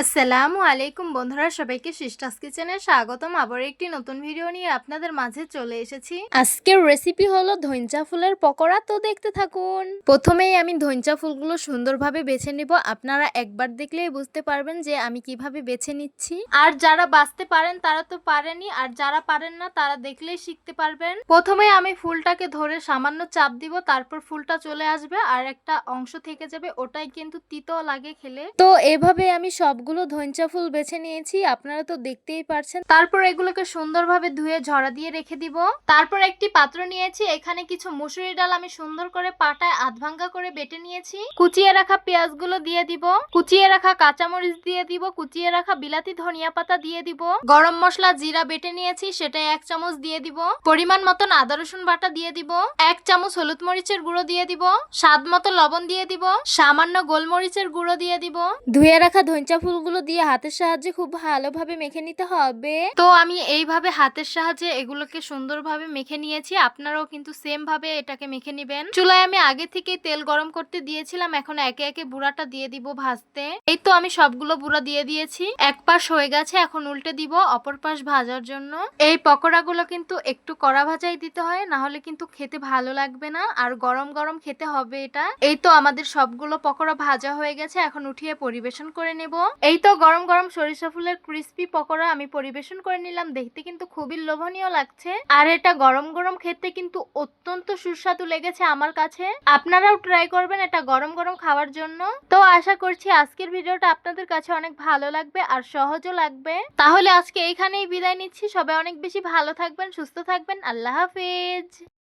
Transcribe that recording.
আসসালামু আলাইকুম বন্ধুরা, সবাইকে সিস্টাস কিচেনে স্বাগতম। আবার একটি নতুন ভিডিও নিয়ে আপনাদের মাঝে চলে এসেছি। আজকের রেসিপি হলো ধইঞ্চা ফুলের পকোড়া। তো দেখতে থাকুন। প্রথমেই আমি ধইঞ্চা ফুলগুলো সুন্দরভাবে বেছে নিব। আপনারা একবার দেখলেই বুঝতে পারবেন যে আমি কীভাবে বেছে নিচ্ছি। আর যারা বাঁচতে পারেন, তারা তো পারেনি আর যারা পারেন না, তারা দেখলেই শিখতে পারবেন। প্রথমে আমি ফুলটাকে ধরে সামান্য চাপ দিব, তারপর ফুলটা চলে আসবে। আর একটা অংশ থেকে যাবে, ওটাই কিন্তু তিতো লাগে খেলে। তো এভাবে আমি সবগুলো ধইঞ্চা ফুল বেছে নিয়েছি আপনারা তো দেখতেই পারছেন। তারপর এগুলোকে সুন্দরভাবে ধুয়ে ঝরা দিয়ে রেখে দিব। তারপর একটি পাত্র নিয়েছি এখানে কিছু মুসুরি ডাল আমি সুন্দর করে পাটায় আধ ভাঙ্গা করে বেটে নিয়েছি। কুচিয়ে রাখা পেঁয়াজগুলো দিয়ে দিব। কুচিয়ে রাখা কাঁচামরিচ দিয়ে দিব। কুচিয়ে রাখা বিলাতি ধনিয়া পাতা দিয়ে দিব। গরম মশলা জিরা বেটে নিয়েছি সেটা এক চামচ দিয়ে দিব। পরিমাণ মতন আদা রসুন বাটা দিয়ে দিব। এক চামচ হলুদ মরিচের গুঁড়ো দিয়ে দিব। স্বাদ মতো লবণ দিয়ে দিব। সামান্য গোলমরিচের গুঁড়ো দিয়ে দিব। ধুয়ে রাখা ধইঞ্চা ফুলগুলো দিয়ে হাতের সাহায্যে খুব ভালোভাবে মেখে নিতে হবে। তো আমি এইভাবে হাতের সাহায্যে এগুলোকে সুন্দরভাবে মেখে নিয়েছি, আপনারাও কিন্তু সেম ভাবে এটাকে মেখে নেবেন। চুলায় আমি আগে থেকে তেল গরম করতে দিয়েছিলাম, এখন একে একে বুড়াটা দিয়ে দিব ভাজতে। এই তো আমি সবগুলো বুড়া দিয়ে দিয়েছি, এক পাশ হয়ে গেছে, এখন উল্টে দিব অপর পাশ ভাজার জন্য। এই পকোড়াগুলো কিন্তু একটু কড়া ভাজাই দিতে হয় না হলে কিন্তু খেতে ভালো লাগবে না, আর গরম গরম খেতে হবে এটা। এই তো আমাদের সবগুলো পকোড়া ভাজা হয়ে গেছে, এখন উঠিয়ে পরিবেশন করে নেব। এই তো গরম গরম সরিষা ফুলের ক্রিস্পি পকোড়া আমি পরিবেশন করে নিলাম। দেখতে কিন্তু খুবই লোভনীয় লাগছে। আর এটা গরম গরম খেতে কিন্তু অত্যন্ত সুস্বাদু লেগেছে আমার কাছে। আপনারাও ট্রাই করবেন এটা গরম গরম খাওয়ার জন্য। তো আশা করছি আজকের ভিডিওটা আপনাদের কাছে অনেক ভালো লাগবে আর সহজও লাগবে। তাহলে আজকে এইখানেই বিদায় নিচ্ছি। সবাই অনেক বেশি ভালো থাকবেন, সুস্থ থাকবেন। আল্লাহ হাফিজ।